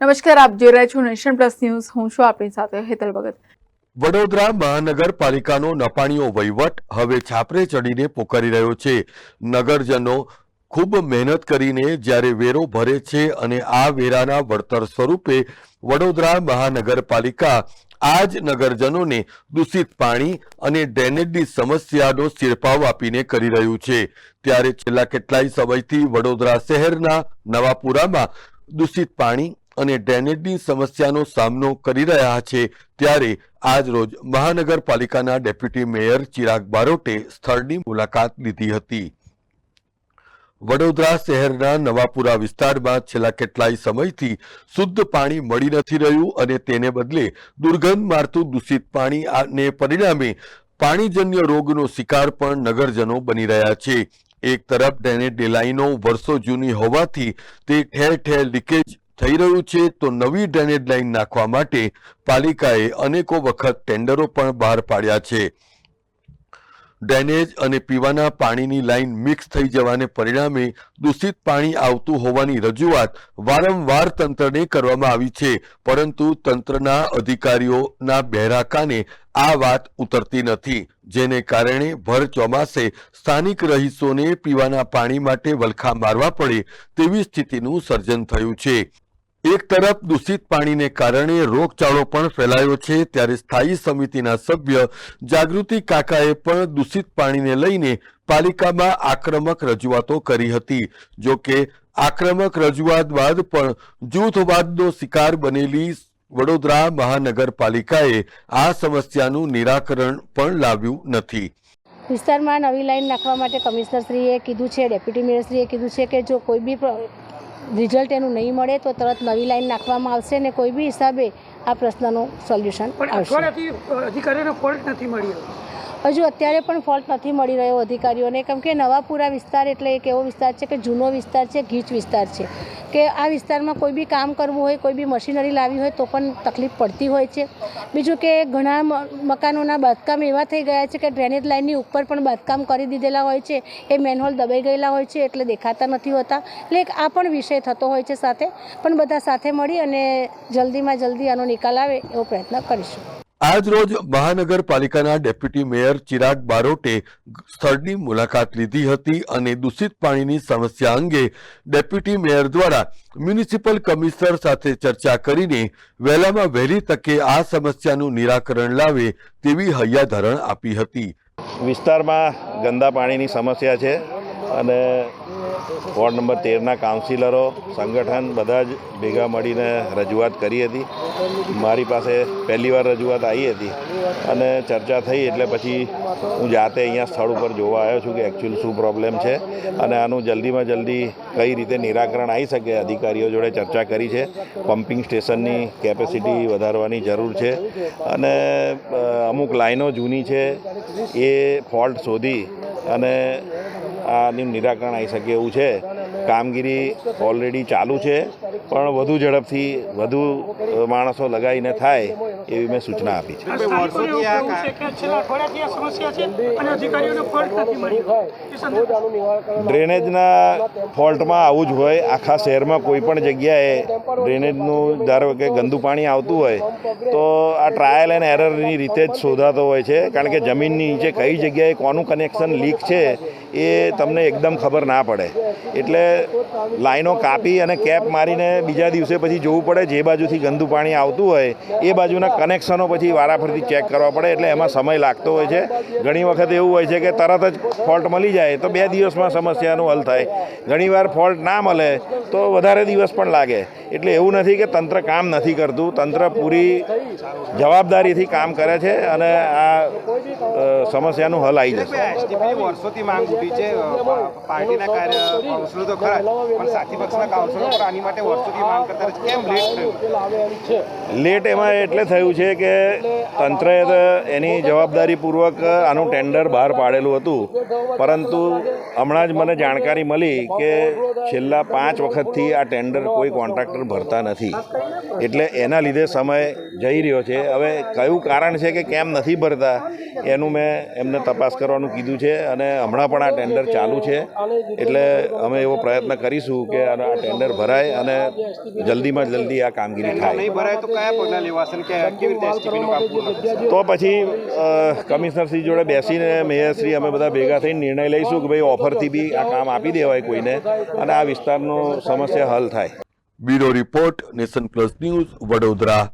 નમસ્કાર, આપ જોઈ રહ્યા છો નેશન પ્લસ ન્યૂઝ. હું છું આપની સાથે હેતલ ભગત. વડોદરા મહાનગરપાલિકાનો નપાણીઓ વહીવટ હવે છાપરે ચડીને પોકારી રહ્યો છે. નગરજનો ખૂબ મહેનત કરીને જ્યારે વેરો ભરે છે અને આ વેરાના વળતર સ્વરૂપે વડોદરા મહાનગરપાલિકા આ જ નગરજનોને દૂષિત પાણી અને ડ્રેનેજની સમસ્યાનો શિરપાવ આપીને કરી રહ્યું છે. ત્યારે છેલ્લા કેટલાય સમયથી વડોદરા શહેરના નવાપુરામાં દૂષિત પાણી અને ડ્રેનેજની સમસ્યાનો સામનો કરી રહ્યા છે ત્યારે આજ રોજ મહાનગરપાલિકાના ડેપ્યુટી મેયર ચિરાગ બારોટે સ્થળની મુલાકાત લીધી હતી. વડોદરા શહેરના નવાપુરા વિસ્તારમાં છેલ્લા કેટલાય સમયથી શુદ્ધ પાણી મળી નથી રહ્યું અને તેને બદલે દુર્ગંધ મારતું દૂષિત પાણી અને પરિણામે પાણીજન્ય રોગનો શિકાર પણ નગરજનો બની રહ્યા છે. એક તરફ ડ્રેનેજ લાઈનો વર્ષો જૂની હોવાથી તે ઠેર ઠેર લીકેજ થઈ રહ્યું છે તો નવી ડ્રેનેજ લાઇન નાખવા માટે પાલિકાએ અનેકો વખત ટેન્ડરો પણ બહાર પાડ્યા છે. ડ્રેનેજ અને પીવાના પાણીની લાઇન મિક્સ થઈ જવાને પરિણામે દૂષિત પાણી આવતું હોવાની રજૂઆત વારંવાર તંત્રને કરવામાં આવી છે, પરંતુ તંત્રના અધિકારીઓના બહેરા કાને આ વાત ઉતરતી નથી, જેને કારણે ભર ચોમાસે સ્થાનિક રહીશોને પીવાના પાણી માટે વલખા મારવા પડે તેવી સ્થિતિનું સર્જન થયું છે. એક તરફ દૂષિત પાણીને કારણે રોગચાળો પણ ફેલાયો છે, ત્યારે સ્થાયી સમિતિના સભ્ય જાગૃતિ કાકાએ પણ દૂષિત પાણીને લઈને પાલિકામાં આક્રમક રજૂઆતો કરી હતી. જો કે આક્રમક રજૂઆત બાદ પણ જૂથવાદનો શિકાર બનેલી વડોદરા મહાનગરપાલિકાએ આ સમસ્યાનું નિરાકરણ પણ લાવ્યું નથી. વિસ્તારમાં નવી લાઈન નાખવા માટે કમિશનરશ્રીએ કીધું છે, ડેપ્યુટી મેયરશ્રીએ કીધું છે કે જો કોઈ બી રિઝલ્ટ એનું નહીં મળે તો તરત નવી લાઈન નાખવામાં આવશે ને કોઈ બી હિસાબે આ પ્રશ્નનું સોલ્યુશન પણ આવશે. અધિકારીને અધિકારીઓને ફોલ્ટ નથી મળ્યો હજુ અત્યારે પણ ફોલ્ટ નથી મળી રહ્યો અધિકારીઓને. કેમ કે નવાપુરા વિસ્તાર એટલે એક એવો વિસ્તાર છે કે જૂનો વિસ્તાર છે, ગીચ વિસ્તાર છે. કે આ વિસ્તારમાં કોઈ બી કામ કરવું હોય, કોઈ બી મશીનરી લાવી હોય તો પણ તકલીફ પડતી હોય છે. બીજું કે ઘણા મકાનોના બાંધકામ એવા થઈ ગયા છે કે ડ્રેનેજ લાઇનની ઉપર પણ બાંધકામ કરી દીધેલા હોય છે. એ મેનહોલ દબાઈ ગયેલા હોય છે એટલે દેખાતા નથી હોતા. એટલે એક આ પણ વિષય થતો હોય છે સાથે. પણ બધા સાથે મળી અને જલ્દીમાં જલ્દી આનો નિકાલ આવે એવો પ્રયત્ન કરીશું. આજ રોજ મહાનગરપાલિકાના ડેપ્યુટી મેયર ચિરાગ બારોટે સ્થળની મુલાકાત લીધી હતી અને દૂષિત પાણીની સમસ્યા અંગે ડેપ્યુટી મેયર દ્વારા મ્યુનિસિપલ કમિશનર સાથે ચર્ચા કરીને વહેલામાં વહેલી તકે આ સમસ્યાનું નિરાકરણ લાવે તેવી હૈયાધારણ આપી હતી. વિસ્તારમાં ગંદા પાણીની સમસ્યા છે. અને વોર્ડ નંબર તેરના કાઉન્સિલરો, સંગઠન બધા જ ભેગા મળીને રજૂઆત કરી હતી. મારી પાસે પહેલીવાર રજૂઆત આવી હતી અને ચર્ચા થઈ એટલે પછી હું જાતે અહીંયા સ્થળ ઉપર જોવા આવ્યો છું કે એકચ્યુઅલ શું પ્રોબ્લેમ છે અને આનું જલ્દીમાં જલ્દી કઈ રીતે નિરાકરણ આવી શકે અધિકારીઓ જોડે ચર્ચા કરી છે. પમ્પિંગ સ્ટેશનની કેપેસિટી વધારવાની જરૂર છે અને અમુક લાઈનો જૂની છે એ ફોલ્ટ શોધી અને આનું નિરાકરણ આવી શકે એવું છે. કામગીરી ઓલરેડી ચાલુ છે. પણ વધુ ઝડપથી વધુ માણસો લગાવીને થાય એવી મેં સૂચના આપી છે. ડ્રેનેજના ફોલ્ટમાં આવું જ હોય. આખા શહેરમાં કોઈ પણ જગ્યાએ ડ્રેનેજનું ધારો કે ગંદુ પાણી આવતું હોય તો આ ટ્રાયલ એન્ડ એરરની રીતે જ શોધાતો હોય છે. કારણ કે જમીનની નીચે કઈ જગ્યાએ કોનું કનેક્શન લીક છે એ તમને એકદમ ખબર ના પડે. એટલે લાઈનો કાપી અને કેપ મારીને બીજા દિવસે પછી જોવું પડે જે બાજુથી ગંદુ પાણી આવતું હોય એ બાજુના કનેક્શનો પછી વારાફરતી ચેક કરવા પડે એટલે એમાં સમય લાગતો હોય છે. ઘણી વખત એવું હોય છે કે તરત જ ફોલ્ટ મળી જાય તો બે દિવસમાં સમસ્યાનું હલ થાય. ઘણીવાર ફોલ્ટ ના મળે તો વધારે દિવસ પણ લાગે. એટલે એવું નથી કે તંત્ર કામ નથી કરતું. તંત્ર પૂરી જવાબદારીથી કામ કરે છે અને આ સમસ્યાનું હલ આવી જશે. વર્ષોથી માંગ ઉઠી છે. પાર્ટીના કાઉન્સિલો તો ખરા પણ સાથી પક્ષના કાઉન્સિલો પણ આની માટે વર્ષોથી માંગ કરતા કેમ લેટ થયું? લેટ એમાં એટલે થયું છે કે તંત્રએ એની જવાબદારીપૂર્વક આનું ટેન્ડર બહાર પાડેલું હતું. પરંતુ હમણાં જ મને જાણકારી મળી કે છેલ્લા પાંચ વખતથી આ ટેન્ડર કોઈ કોન્ટ્રાક્ટર ભરતા નથી. એટલે એના લીધે સમય જઈ રહ્યો છે. હવે કયું કારણ છે કે કેમ નથી ભરતા, એનું મેં એમને તપાસ કરવાનું કીધું છે અને હમણાં પણ આ ટેન્ડર ચાલુ છે. એટલે અમે એવો પ્રયત્ન કરીશું કે આ ટેન્ડર ભરાય અને જલ્દીમાં જલ્દી આ કામગીરી થાય. નહીં ભરાય તો કયા પગલાં લેવાશે કે તો પછી કમિશનરશ્રી જોડે બેસીને મેયરશ્રી અમે બધા ભેગા થઈને નિર્ણય લઈશું કે ભાઈ ઓફરથી બી આ કામ આપી દેવાય કોઈને અને આ વિસ્તારનો સમસ્યા હલ થાય. Bureau report Nation Plus News Vadodara.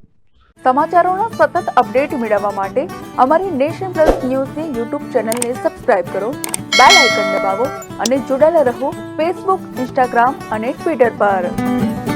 સમાચારોનો સતત અપડેટ મેળવવા માટે અમારી નેશન પ્લસ ન્યૂઝની યુટ્યુબ ચેનલને સબસ્ક્રાઇબ કરો બેલ આઇકન દબાવો અને જોડાયેલા રહો ફેસબુક ઇન્સ્ટાગ્રામ અને ટ્વિટર પર.